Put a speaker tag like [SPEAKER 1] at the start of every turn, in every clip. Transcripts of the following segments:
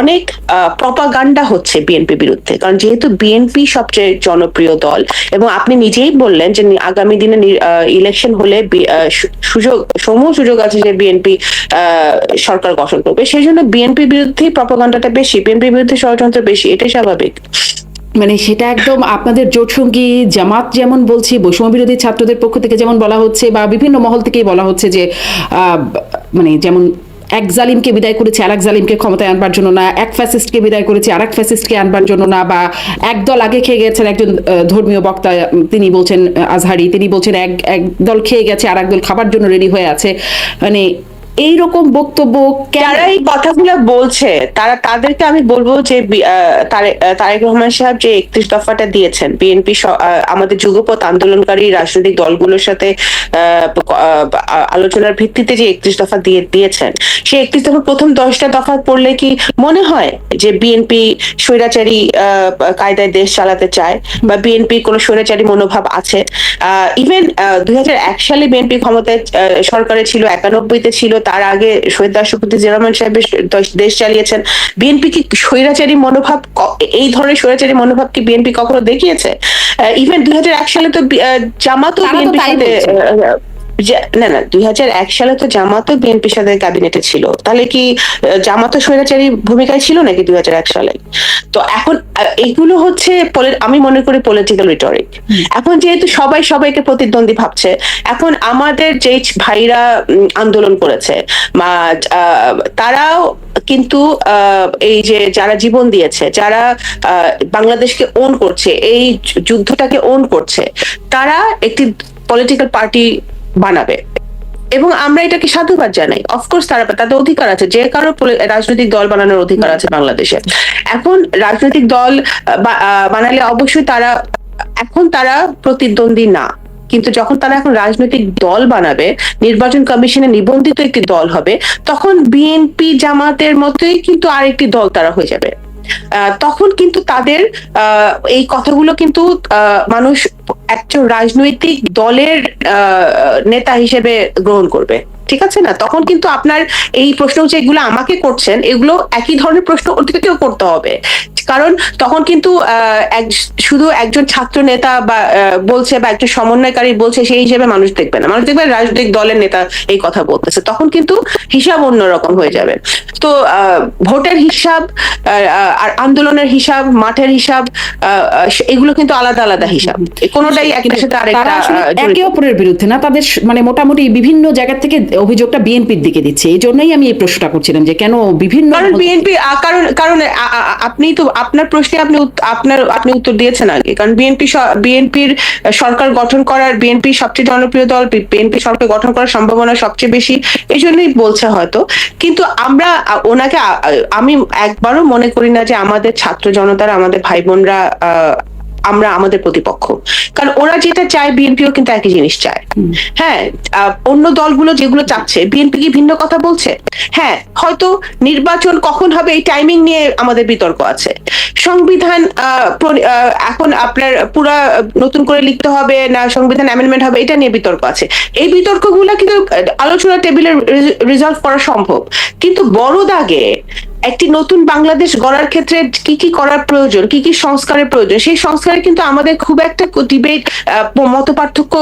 [SPEAKER 1] অনেক প্রপাগান্ডা হচ্ছে বিএনপি বিরুদ্ধে। কারণ যেহেতু বিএনপি সবচেয়ে জনপ্রিয় দল, এবং আপনি নিজেই বললেন যে আগামী দিনে ইলেকশন হলে সুযোগ, সমূহ সুযোগ আছে যে বিএনপি সরকার গঠন করবে। সেই জন্য বিএনপি বিরুদ্ধেই প্রপাগান্ডাটা বেশি বিএনপি বিরুদ্ধে ষড়যন্ত্র বেশি, এটাই স্বাভাবিক।
[SPEAKER 2] মানে সেটা একদম আপনাদের জোটসঙ্গী জামাত যেমন বলছি, বৈষম্য বিরোধী ছাত্রদের পক্ষ থেকে যেমন বলা হচ্ছে, বা বিভিন্ন মহল থেকেই বলা হচ্ছে যে মানে যেমন এক জালিমকে বিদায় করেছে আর এক জালিমকে ক্ষমতায় আনবার জন্য না, এক ফ্যাসিস্টকে বিদায় করেছে আর এক ফ্যাসিস্টকে আনবার জন্য না, বা একদল আগে খেয়ে গেছেন একজন ধর্মীয় বক্তা তিনি বলছেন, আজহারি, তিনি বলছেন, এক একদল খেয়ে গেছে আর একদল খাবার জন্য রেডি হয়ে আছে। মানে এইরকম বক্তব্য কেন?
[SPEAKER 1] যারা এই কথাগুলো বলছে, তারা, তাদেরকে আমি বলব যে তারেক রহমান সাহেব যে একত্রিশ দফাটা দিয়েছেন, বিএনপি আমাদের যুগপথ আন্দোলনকারী রাজনৈতিক দলগুলোর সাথে আলোচনার ভিত্তিতে যে একত্রিশ দফা দিয়ে, দিয়েছেন, সেই একত্রিশ দফা প্রথম দশটা দফা পড়লে কি মনে হয় যে বিএনপি স্বৈরাচারী কায়দায় দেশ চালাতে চায় বা বিএনপি কোনো স্বৈরাচারী মনোভাব আছে? ইভেন দুই সালে বিএনপি ক্ষমতায় সরকারে ছিল, একানব্বইতে ছিল তার আগে শহীদ রাষ্ট্রপতি জিয়ারহমান সাহেব দেশ চালিয়েছেন। বিএনপি কি স্বৈরাচারী মনোভাব এই ধরনের স্বৈরাচারী মনোভাব কি বিএনপি কখনো দেখিয়েছে? ইভেন দুই হাজার এক সালে তো জামাতও বিএনপি না না দুই হাজার এক সালে তো জামাতও বিএনপির সাথে ক্যাবিনেটে ছিল। তাহলে কি জামাতও স্বৈরাচারী ভূমিকায় ছিল নাকি দুই হাজার এক সালে? তো এখন এগুলো হচ্ছে আমি মনে করি পলিটিক্যাল রিটরিক এখন যেহেতু সবাই সবাইকে প্রতিদ্বন্দ্বী ভাবছে এখন আমাদের যে ভাইরা আন্দোলন করেছে তারাও কিন্তু আহ, এই যে যারা জীবন দিয়েছে যারা আহ, বাংলাদেশকে ওন করছে এই যুদ্ধটাকে ওন করছে তারা একটি পলিটিক্যাল পার্টি বানাবে। এবং আমরা এটাকে সাধুবাদ জানাই। অফকোর্স তারা তাদের অধিকার আছে। যে কারও রাজনৈতিক দল বানানোর অধিকার আছে বাংলাদেশে এখন রাজনৈতিক দল বানালে অবশ্যই তারা, এখন তারা প্রতিদ্বন্দ্বী না। কিন্তু যখন তারা এখন রাজনৈতিক দল বানাবে, নির্বাচন কমিশনে নিবন্ধিত একটি দল হবে, তখন বিএনপি জামাতের মতোই কিন্তু আরেকটি দল তারা হয়ে যাবে। তখন কিন্তু তাদের এই কথাগুলো কিন্তু মানুষ একজন রাজনৈতিক দলের নেতা হিসেবে গ্রহণ করবে। ঠিক আছে না? তখন কিন্তু আপনার এই প্রশ্ন যেগুলো আমাকে করছেন, এগুলো একই ধরনের প্রশ্ন ওদেরকেও করতে হবে। কারণ তখন কিন্তু শুধু একজন ছাত্র নেতা বা বলছে বা একজন সমন্বয়কারী বলছে, সেই হিসেবে মানুষ দেখবে না। মানুষ দেখবে রাজনৈতিক দলের নেতা এই কথা বলতেছে। তখন কিন্তু হিসাব অন্যরকম হয়ে যাবে। তো ভোটের হিসাব আর আন্দোলনের হিসাব, মাঠের হিসাব এগুলো কিন্তু আলাদা আলাদা হিসাব। কোনোটাই একটার সাথে আরেকটা
[SPEAKER 2] একে অপরের বিরুদ্ধে না তাদের মানে মোটামুটি বিভিন্ন জায়গা থেকে অভিযোগটা বিএনপির দিকে দিচ্ছে। এই জন্যই আমি এই প্রশ্নটা করছিলাম যে কেন বিভিন্ন
[SPEAKER 1] কারণ বিএনপি কারণ কারণ আপনি তো আপনার প্রশ্নে আপনি আপনার আপনি উত্তর দিয়েছেন আগে। কারণ বিএনপি বিএনপির সরকার গঠন করার বিএনপি সবচেয়ে জনপ্রিয় দল বিএনপি সরকার গঠন করার সম্ভাবনা সবচেয়ে বেশি এই জন্যই বলছে হয়তো। কিন্তু আমরা ওনাকে আমি একবারও মনে করি না যে আমাদের ছাত্র জনতার আমাদের ভাই বোনরা আহ, আমরা আমাদের প্রতিপক্ষ। কারণ ওরা যেটা চায় বিএনপিও কিন্তু একই জিনিস চায়। হ্যাঁ অন্য দলগুলো যেগুলো চাচ্ছে বিএনপি কি ভিন্ন কথা বলছে? হ্যাঁ হয়তো নির্বাচন কখন হবে এই টাইমিং নিয়ে আমাদের বিতর্ক আছে। সংবিধান এখন আপনার পুরা নতুন করে লিখতে হবে না সংবিধান অ্যামেন্ডমেন্ট হবে এটা নিয়ে বিতর্ক আছে। এই বিতর্কগুলো কিন্তু আলোচনা টেবিলে রিজলভ করা সম্ভব। কিন্তু বড় দাগে একটি নতুন বাংলাদেশ গড়ার ক্ষেত্রে কি কি করার প্রয়োজন, কি কি সংস্কারের প্রয়োজন, সেই সংস্কারে কিন্তু আমাদের খুব একটা ডিবেট মত পার্থক্য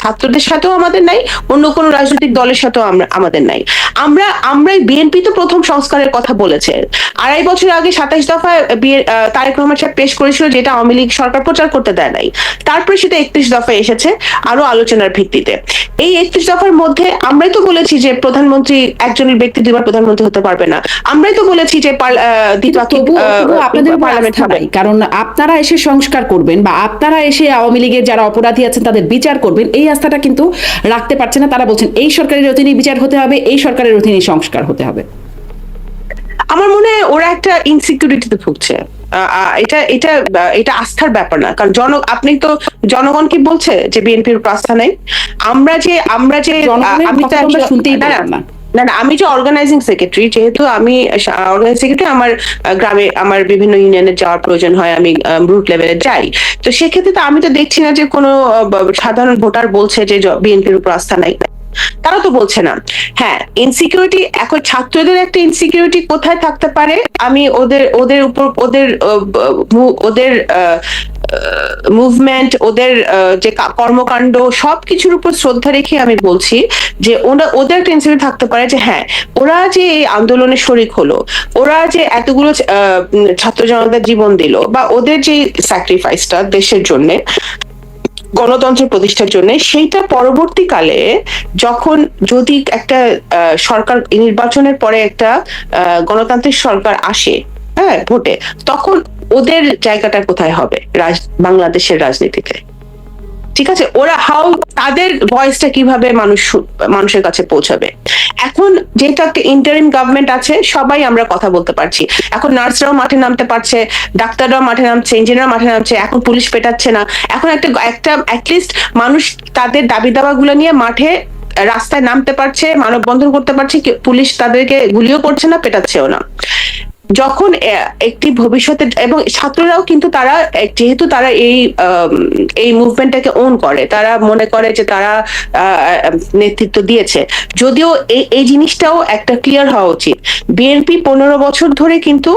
[SPEAKER 1] ছাত্রদের সাথেও আমাদের নাই, অন্য কোনো রাজনৈতিক দলের সাথেও আমাদের নাই। আমরা, আমরাই বিএনপি তো প্রথম সংস্কারের কথা বলেছে। আড়াই বছর আগে সাতাইশ দফা তারেক রহমান সাহেব পেশ করেছিল যেটা আওয়ামী লীগ সরকার প্রচার করতে দেয় নাই। তারপরে সেটা একত্রিশ দফা এসেছে আরও আলোচনার ভিত্তিতে। এই একত্রিশ দফার মধ্যে আমরাই তো বলেছি যে প্রধানমন্ত্রী, একজনের ব্যক্তি দুবার প্রধানমন্ত্রী হতে পারবে না। আমরাই তো বলেছি যে
[SPEAKER 2] আপনাদের
[SPEAKER 1] পার্লামেন্ট
[SPEAKER 2] নাই। কারণ আপনারা এসে সংস্কার করবেন বা আপনারা এসে আওয়ামী লীগের যারা অপরাধী আছেন তাদের বিচার করবেন এই আস্থাটা কিন্তু রাখতে পারছে না। তারা বলছেন এই সরকারের অধীনে বিচার হতে হবে এই সরকারের অধীনে সংস্কার হতে হবে।
[SPEAKER 1] আমার মনে হয় ওরা একটা ইনসিকিউরিটিতে ভুগছে। এটা এটা এটা আস্থার ব্যাপার না। কারণ জন আপনি তো জনগণ কি বলছে যে বিএনপির আস্থা নেই? আমরা যে আমরা যে আমি তো
[SPEAKER 2] শুনতেই
[SPEAKER 1] না,
[SPEAKER 2] পেলাম না।
[SPEAKER 1] না না আমি যে অর্গানাইজিং সেক্রেটারি যেহেতু আমি অর্গানাইজিং সেক্রেটারি আমার গ্রামে আমার বিভিন্ন ইউনিয়নে যাওয়ার প্রয়োজন হয় আমি রুট লেভেলে যাই। তো সেক্ষেত্রে তো আমি তো দেখছি না যে কোনো সাধারণ ভোটার বলছে যে বিএনপির উপর আস্থা নাই। তারা তো বলছে না। হ্যাঁ ইনসিকিউরিটি এখন ছাত্রদের একটা ইনসিকিউরিটি কোথায় থাকতে পারে? আমি ওদের ওদের উপর ওদের আহ, ওদের মুভমেন্ট ওদের যে কর্মকাণ্ড, সবকিছুর উপর শ্রদ্ধা রেখে আমি বলছি যে ওরা ওদের একটা থাকতে পারে যে হ্যাঁ ওরা যে এই আন্দোলনে শরিক হলো, ওরা যে এতগুলো ছাত্র জনতার জীবন দিল, বা ওদের যে স্যাক্রিফাইসটা দেশের জন্য গণতন্ত্র প্রতিষ্ঠার জন্য, সেইটা পরবর্তীকালে যখন যদি একটা সরকার, নির্বাচনের পরে একটা গণতান্ত্রিক সরকার আসে হ্যাঁ ভোটে, তখন ওদের জায়গাটা কোথায় হবে? বাংলাদেশের রাজনীতিতে। ঠিক আছে? ওরা হাউ তাদের ভয়েসটা কীভাবে মানুষ, মানুষের কাছে পৌঁছাবে? এখন যেহেতু একটা ইন্টারিম গভর্নমেন্ট আছে, সবাই আমরা কথা বলতে পারছি। এখন নার্সরাও মাঠে নামতে পারছে, ডাক্তাররাও মাঠে নামছে ইঞ্জিনিয়ার মাঠে নামছে, এখন পুলিশ পেটাচ্ছে না। এখন একটা একটা অ্যাটলিস্ট মানুষ তাদের দাবি দাবাগুলো নিয়ে মাঠে রাস্তায় নামতে পারছে, মানববন্ধন করতে পারছে পুলিশ তাদেরকে গুলিও করছে না, পেটাচ্ছেও না। যখন একটি ভবিষ্যতে এবং ছাত্ররাও কিন্তু তারা যেহেতু তারা এই এই মুভমেন্টটাকে ওন করে, তারা মনে করে যে তারা নেতৃত্ব দিয়েছে। যদিও এই জিনিসটাও একটা ক্লিয়ার হওয়া উচিত। বিএনপি পনেরো বছর ধরে কিন্তু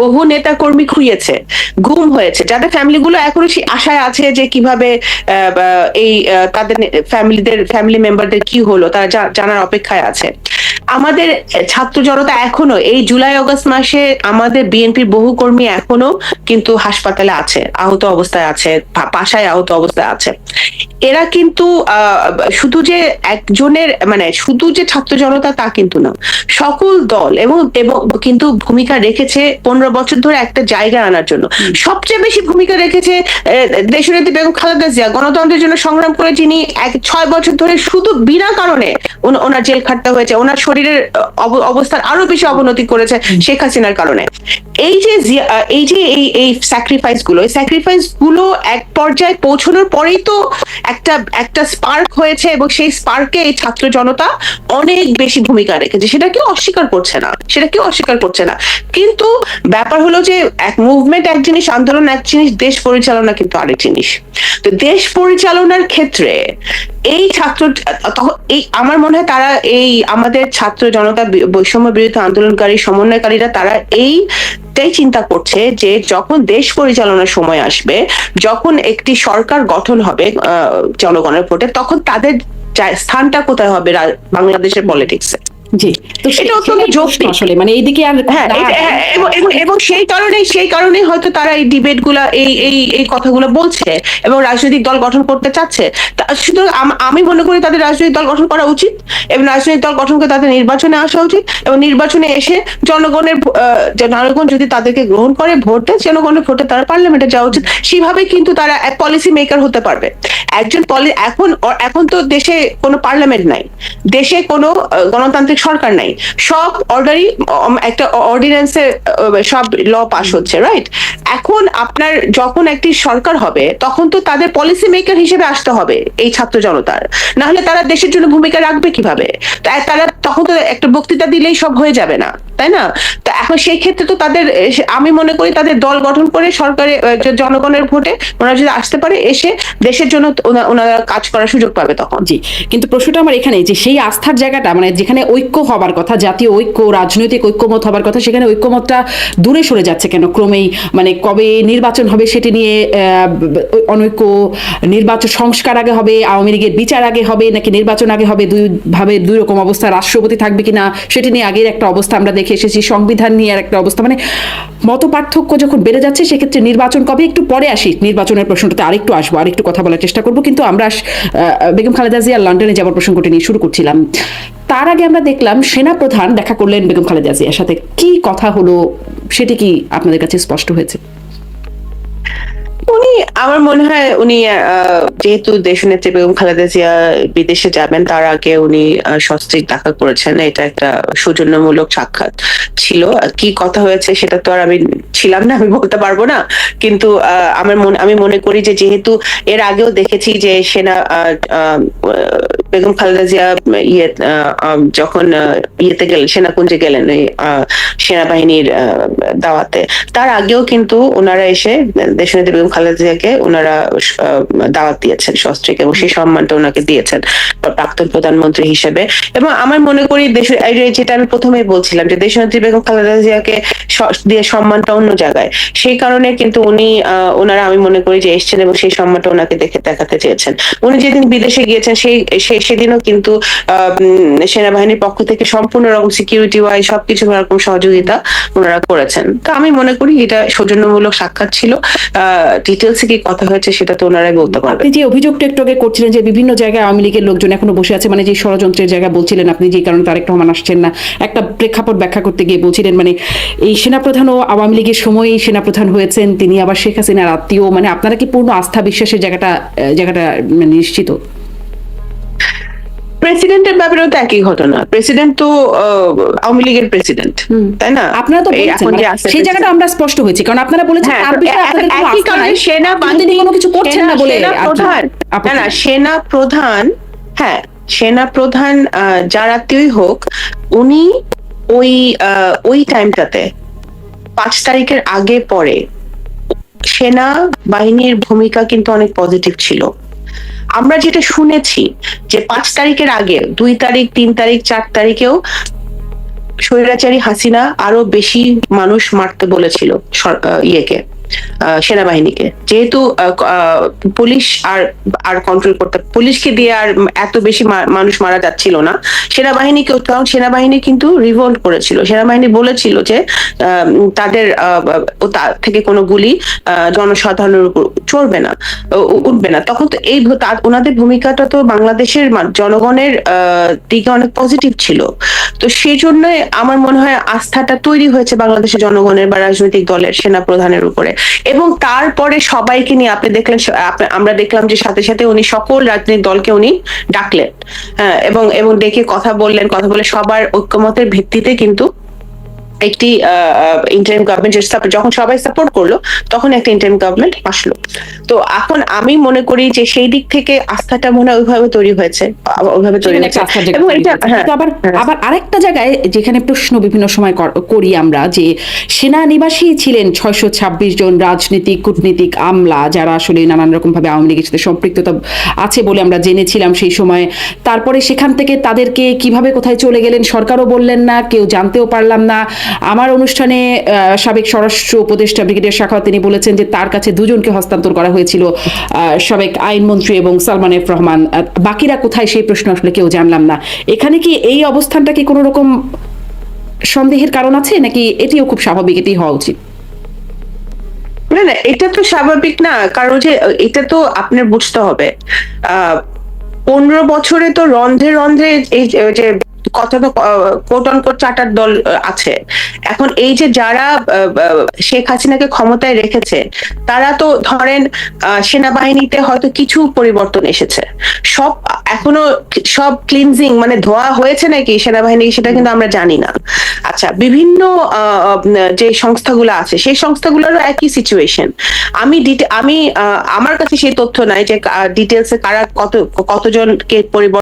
[SPEAKER 1] বহু নেতা কর্মী খুইয়েছে, গুম হয়েছে। যাদের ফ্যামিলি গুলো এখনও আশায় আছে যে কীভাবে এই তাদের ফ্যামিলিদের ফ্যামিলি মেম্বারদের কি হলো, তারা জানার অপেক্ষায় আছে। আমাদের ছাত্র জনতা এখনও, এই জুলাই আগস্ট মাসে আমাদের বিএনপির বহু কর্মী এখনও কিন্তু হাসপাতালে আছে, আহত অবস্থায় আছে পাশায় আহত অবস্থায় আছে। এরা কিন্তু শুধু যে একজনের মানে শুধু যে ছাত্র জনতা তা কিন্তু না, সকল দল এবং কিন্তু ভূমিকা রেখেছে পনেরো বছর ধরে একটা জায়গা আনার জন্য। সবচেয়ে বেশি ভূমিকা রেখেছে দেশনেত্রী বেগম খালেদা জিয়া। গণতন্ত্রের জন্য সংগ্রাম করে যিনি এক ছয় বছর ধরে শুধু বিনা কারণে ওনার জেল খাটতে হয়েছে ওনার শরীরের অবস্থার আরও বেশি অবনতি করেছে শেখ হাসিনার কারণে। এই যে এই যে এই এই স্যাক্রিফাইসগুলো এই স্যাক্রিফাইসগুলো এক পর্যায়ে পৌঁছানোর পরেই তো একটা একটা স্পার্ক হয়েছে এবং সেই স্পার্কে এই ছাত্র জনতা অনেক বেশি ভূমিকা রেখেছে। সেটা কেউ অস্বীকার করছে না সেটা কেউ অস্বীকার করছে না। কিন্তু ব্যাপার হলো যে এক মুভমেন্ট এক জিনিস, আন্দোলন, এক জিনিস, দেশ পরিচালনা কিন্তু আরেক জিনিস। তো দেশ পরিচালনার ক্ষেত্রে এই ছাত্র, তখন এই আমার মনে হয় তারা এই আমাদের ছাত্র জনতা বৈষম্য বিরোধী আন্দোলনকারী, সমন্বয়কারীরা তারা এই এইটাই চিন্তা করছে যে যখন দেশ পরিচালনার সময় আসবে, যখন একটি সরকার গঠন হবে জনগণের ভোটে, তখন তাদের স্থানটা কোথায় হবে বাংলাদেশের পলিটিক্সে
[SPEAKER 2] জি। তো
[SPEAKER 1] এটা অত্যন্ত যৌক্তিক।
[SPEAKER 2] আসলে মানে এইদিকে আর
[SPEAKER 1] হ্যাঁ হ্যাঁ, এবং- সেই কারণে সেই কারণে হয়তো তারা এই ডিবেটগুলা এই এই এই কথাগুলো বলছে এবং রাজনৈতিক দল গঠন করতে চাচ্ছে। তা- সুতরাং আম- মনে করি তাদের রাজনৈতিক দল গঠন করা উচিত এবং রাজনৈতিক দল গঠন করে তাদের নির্বাচনে আসা উচিত এবং নির্বাচনে এসে জনগণের জনগণ যদি তাদেরকে গ্রহণ করে ভোট দেয় জনগণের ভোটে তারা পার্লামেন্টে যাওয়া উচিত। সেভাবে কিন্তু তারা পলিসি মেকার হতে পারবে। একজন পলি এখন এখন তো দেশে কোনো পার্লামেন্ট নাই। দেশে কোনো গণতান্ত্রিক সরকার নাই। সব অর্ডারই একটা অর্ডিন্যান্সে সব ল পাস হচ্ছে রাইট এখন আপনার যখন একটি সরকার হবে, তখন তো তাদের পলিসি মেকার হিসেবে আসতে হবে এই ছাত্র জনতার। না হলে তারা দেশের জন্য ভূমিকা রাখবে কীভাবে? তারা তখন তো একটা বক্তৃতা দিলেই সব হয়ে যাবে না, তাই না? তো, এখন সেই ক্ষেত্রে তো তাদের আমি মনে করি তাদের দল গঠন করে সরকারে জনগণের ভোটে ওনারা যদি আসতে পারে, এসে দেশের জন্য ওনা- ওনারা কাজ করার সুযোগ পাবে তখন।
[SPEAKER 2] জি, কিন্তু প্রশ্নটা আমার এখানে যে সেই আস্থার জায়গাটা মানে যেখানে ঐক্য হবার কথা, জাতীয় ঐক্য, রাজনৈতিক ঐক্যমত হবার কথা, সেখানে ঐক্যমতটা দূরে সরে যাচ্ছে কেন? ক্রমেই মানে কবে নির্বাচন হবে সেটি নিয়ে অনৈক্য নির্বাচন সংস্কার আগে হবে, আওয়ামী লীগের বিচার আগে হবে, নাকি নির্বাচন আগে হবে, দুই ভাবে দুই রকম অবস্থা, রাষ্ট্রপতি থাকবে কিনা, সেটি নিয়ে আগের একটা অবস্থা আমরা দেখে এসেছি, সংবিধান নিয়ে আর একটা অবস্থা। মানে মত পার্থক্য যখন বেড়ে যাচ্ছে, সেক্ষেত্রে নির্বাচন কবে? একটু পরে আসি, নির্বাচনের প্রশ্নটাতে আরেকটু আসব, আরেকটু কথা বলার চেষ্টা করব। কিন্তু আমরা বেগম খালেদা জিয়া লন্ডনে যাওয়ার প্রসঙ্গটি নিয়ে শুরু করছিলাম। তার আগে আমরা দেখলাম সেনা প্রধান দেখা করলেন বেগম খালেদা জিয়ার সাথে। কি কথা হলো, সেটি কি আপনাদের কাছে স্পষ্ট হয়েছে?
[SPEAKER 1] উনি, আমার মনে হয় উনি যেহেতু দেশনেত্রী বেগম খালেদা জিয়া বিদেশে যাবেন, তার আগে উনি সস্ত্রীক দেখা করেছেন। এটা একটা সৌজন্যমূলক সাক্ষাৎ ছিল। কি কথা হয়েছে সেটা তো আর আমি ছিলাম না, আমি বলতে পারব না। কিন্তু আমার মনে, আমি মনে করি যে যেহেতু এর আগেও দেখেছি যে সেনা বেগম খালেদা জিয়া ইয়ে যখন ইয়েতে গেলেন, সেনাকুঞ্জে গেলেন ওই সেনাবাহিনীর দাওয়াতে, তার আগেও কিন্তু ওনারা এসে দেশনেত্রী বেগম খালেদা জিয়াকে ওনারা আহ, দাওয়াত দিয়েছেন এবং সেই সম্মানটা ওনাকে দিয়েছেন প্রাক্তন প্রধানমন্ত্রী হিসেবে। এবং আমার মনে করি যেটা আমি বলছিলাম যে দেশনেত্রী বেগম খালেদা জিয়াকে দিয়ে সম্মানটা অন্য জায়গায়। সেই কারণে কিন্তু উনি ওনারা আমি মনে করি যে এসছেন এবং সেই সম্মানটা ওনাকে দেখে দেখাতে চেয়েছেন। উনি যেদিন বিদেশে গিয়েছেন সেই সেদিনও কিন্তু সেনাবাহিনীর পক্ষ থেকে সম্পূর্ণ রকম সিকিউরিটি ওয়াইজ সবকিছু রকম সহযোগিতা ওনারা করেছেন। তো আমি মনে করি এটা সৌজন্যমূলক সাক্ষাৎ ছিল। ডিটেলসে কি কথা হয়েছে সেটা তো ওনারাই বলতে পারবেন
[SPEAKER 2] আপনি যে অভিযোগটা একটু আগে করছিলেন যে বিভিন্ন জায়গায় আওয়ামী লীগের লোকজন এখনও বসে আছে মানে যে ষড়যন্ত্রের জায়গা বলছিলেন আপনি যে কারণে তারেক রহমান আসছেন না, একটা প্রেক্ষাপট ব্যাখ্যা করতে গিয়ে বলছিলেন মানে এই সেনাপ্রধান ও আওয়ামী লীগের সময়ই সেনাপ্রধান হয়েছেন, তিনি আবার শেখ হাসিনার আত্মীয় মানে আপনারা কি পূর্ণ আস্থা বিশ্বাসের জায়গাটা জায়গাটা মানে নিশ্চিত?
[SPEAKER 1] প্রেসিডেন্টের ব্যাপারেও তো একই ঘটনা। প্রেসিডেন্ট তো আওয়ামী লীগের প্রেসিডেন্ট তাই না?
[SPEAKER 2] আপনারা তো
[SPEAKER 1] এখন যে
[SPEAKER 2] মানে সেই জায়গাটা আমরা স্পষ্ট হয়েছি কারণ আপনারা বলেছেন
[SPEAKER 1] হ্যাঁ,
[SPEAKER 2] তার বিষয়ে আপনাদের কোনো
[SPEAKER 1] একই
[SPEAKER 2] আস্থা
[SPEAKER 1] কারণে
[SPEAKER 2] নাই।
[SPEAKER 1] সেনা বাহিনী
[SPEAKER 2] কোনো কিছু করছেন না বলে
[SPEAKER 1] প্রধান। না না সেনা প্রধান হ্যাঁ সেনা প্রধান যার আত্মীয়ই হোক উনি ওই ওই টাইমটাতে পাঁচ তারিখের আগে পরে সেনা বাহিনীর ভূমিকা কিন্তু অনেক পজিটিভ ছিল। আমরা যেটা শুনেছি যে পাঁচ তারিখের আগে, দুই তারিখ, তিন তারিখ, চার তারিখেও স্বৈরাচারী হাসিনা আরও বেশি মানুষ মারতে বলেছিল ইয়েকে। সেনাবাহিনীকে। যেহেতু পুলিশ আর আর কন্ট্রোল করতে, পুলিশকে দিয়ে আর এত বেশি মানুষ মারা যাচ্ছিল না। সেনাবাহিনীকে কারণ সেনাবাহিনী কিন্তু রিভোল্ট করেছিল। সেনাবাহিনী বলেছিল যে তাদের থেকে কোনো গুলি জনসাধারণের উপর চড়বে না উঠবে না। তখন তো এই ওনাদের ভূমিকাটা তো বাংলাদেশের জনগণের দিকে অনেক পজিটিভ ছিল। তো সেই জন্য আমার মনে হয় আস্থাটা তৈরি হয়েছে বাংলাদেশের জনগণের বা রাজনৈতিক দলের সেনা প্রধানের উপরে। এবং তারপরে সবাইকে নিয়ে আপনি দেখলেন আমরা দেখলাম যে সাথে সাথে উনি সকল রাজনৈতিক দলকে উনি ডাকলেন। হ্যাঁ এবং এবং ডেকে কথা বললেন, কথা বলে সবার ঐক্যমতের ভিত্তিতে কিন্তু একটি ইন্টারিম গভর্নমেন্ট যখন সবাই সাপোর্ট করল তখন একটা ইন্টারিম গভর্নমেন্ট আসলো। তো এখন আমি মনে করি যে সেই দিক থেকে আস্থাটা মনে হয় ওইভাবে তৈরি হয়েছে। ওইভাবে তৈরি হয়েছে। এবং এটা। হ্যাঁ।
[SPEAKER 2] আবার। আবার আরেকটা জায়গায় যেখানে প্রশ্ন বিভিন্ন সময় করি আমরা যে সেনানিবাসী ছিলেন ছয়শো ছাব্বিশ জন রাজনীতিক কূটনীতিক আমলা যারা আসলে নানান রকম ভাবে আওয়ামী লীগের সাথে সম্পৃক্ততা আছে বলে আমরা জেনেছিলাম সেই সময়। তারপরে সেখান থেকে তাদেরকে কীভাবে কোথায় চলে গেলেন সরকারও বললেন না কেউ জানতেও পারলাম না। আমার অনুষ্ঠানে সাবেক স্বরাষ্ট্র উপদেষ্টা ব্রিগেডিয়ার শাখা তিনি বলেছেন যে তার কাছে দুজনকে হস্তান্তর করা হয়েছিল সাবেক আইনমন্ত্রী এবং সালমান এফ রহমান। বাকিরা কোথায় সেই প্রশ্ন আসলে কেউ জানলাম না। এখানে কি এই অবস্থানটা কি কোনো রকম সন্দেহের কারণ আছে, নাকি এটিও খুব স্বাভাবিক, এটি হওয়া উচিত?
[SPEAKER 1] না না, এটা তো স্বাভাবিক না, কারণ যে এটা তো আপনার বুঝতে হবে। আহ, পনেরো বছরে তো রন্ধ্রে রন্ধ্রে এই যে- কত তো কোট কোট দল আছে। এখন এই যে যারা শেখ হাসিনাকে ক্ষমতায় রেখেছে, তারা তো ধরেন সেনাবাহিনীতে হয়তো কিছু পরিবর্তন এসেছে। সব এখনও সব ক্লিনজিং মানে ধোয়া হয়েছে নাকি সেনাবাহিনী সেটা কিন্তু আমরা জানি না। আচ্ছা বিভিন্ন যে সংস্থাগুলো আছে, সেই সংস্থাগুলোরও একই সিচুয়েশন আমি আমি আমার কাছে সেই তথ্য নাই যে ডিটেলসে কারা কত, কতজনকে পরিবর্তন